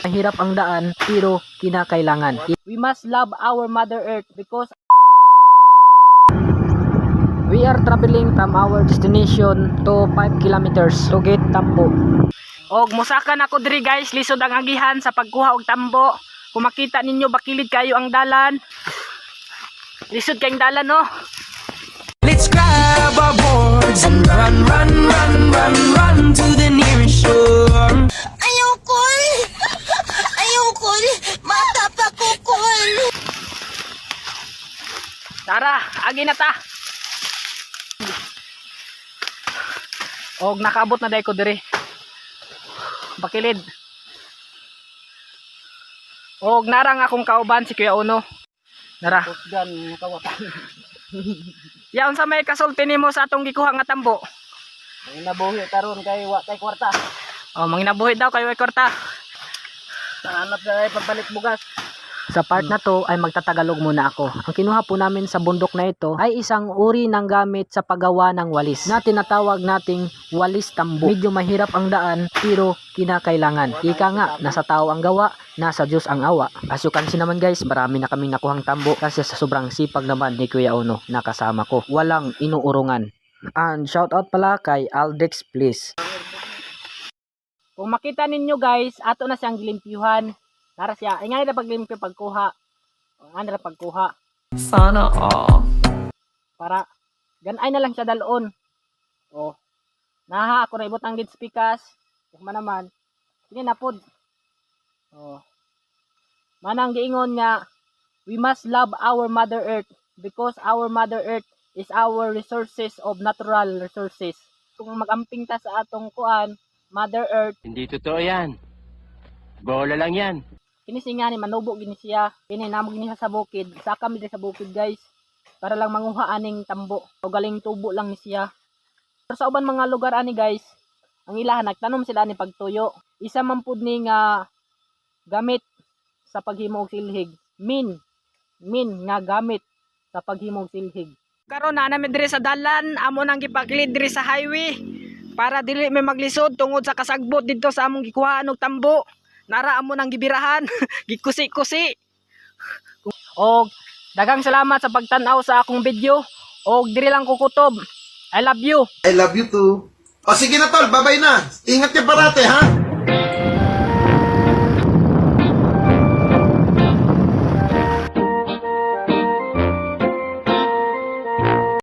Mahirap ang daan pero kinakailangan. We must love our Mother Earth because we are traveling from our destination to 5 kilometers to get Tambo. Og musakan ako diri guys, lisod ang agihan sa pagkuha og tambo. Kung makita ninyo bakilid kayo ang dalan. Lisod kayong dalan no. Let's grab our boards and run, run, run, Tara, agi na ta. Og nakaabot na dai ko diri. Bakilid. Og narang akong kauban si Kuya Uno. Nara. Kusgan kawatan. Yaon sa may kasulti nimo sa atong gikuha nga tambo. Ang nabuhi karon kay wa kay kwarta. Oh, manginabuhi daw kayo ay kwarta. Hanap sa pagbalik bugas. Sa part na to ay magtatagalog muna ako. Ang kinuha po namin sa bundok na ito ay isang uri ng gamit sa paggawa ng walis na tinatawag nating walis tambo. Medyo mahirap ang daan pero kinakailangan. Ika nga, nasa tao ang gawa, nasa Diyos ang awa. As you can see naman guys, marami na kaming nakuhang tambo kasi sa sobrang sipag naman ni Kuya Ono na kasama ko. Walang inuurungan. And shout out pala kay Aldex please. Kung makita ninyo guys, ato na siyang gilimpyuhan. Nara siya, ingay na paglimpyo pagkuha. Ang na pagkuha. Sana all. Para, ganay na lang siya dalon. Oh. Naha, ako na ibot ang lead speakers. Kuma naman. Sige na pod. Oh. Manang giingon nga, we must love our Mother Earth because our Mother Earth is our resources of natural resources. Kung magamping ta sa atong kuan, Mother Earth, Hindi totoo yan. Bola lang yan. Kini singa ni manubo gini siya. Kini namo gini siya sa bukid. Sa kami sa bukid guys. Para lang manguha aning tambo. O galing tubo lang ni siya. Pero sa uban mga lugar ani guys ang ilahan nagtanom sila ni pagtuyo. Isa man pud ni nga gamit sa paghimo og silhig. Min. Min nga gamit sa paghimo og silhig. Karon na namin diri sa dalan amo nang gipaglid diri sa highway. Para dili may maglisod tungod sa kasagbot dito sa among gikuhaan og tambo nara amo nang gibirahan gikusi-kusi og daghang salamat sa pagtan-aw sa akong video og diri lang ko kutob I love you I love you too. O sige na tol, babay na. Ingat ka parate ha.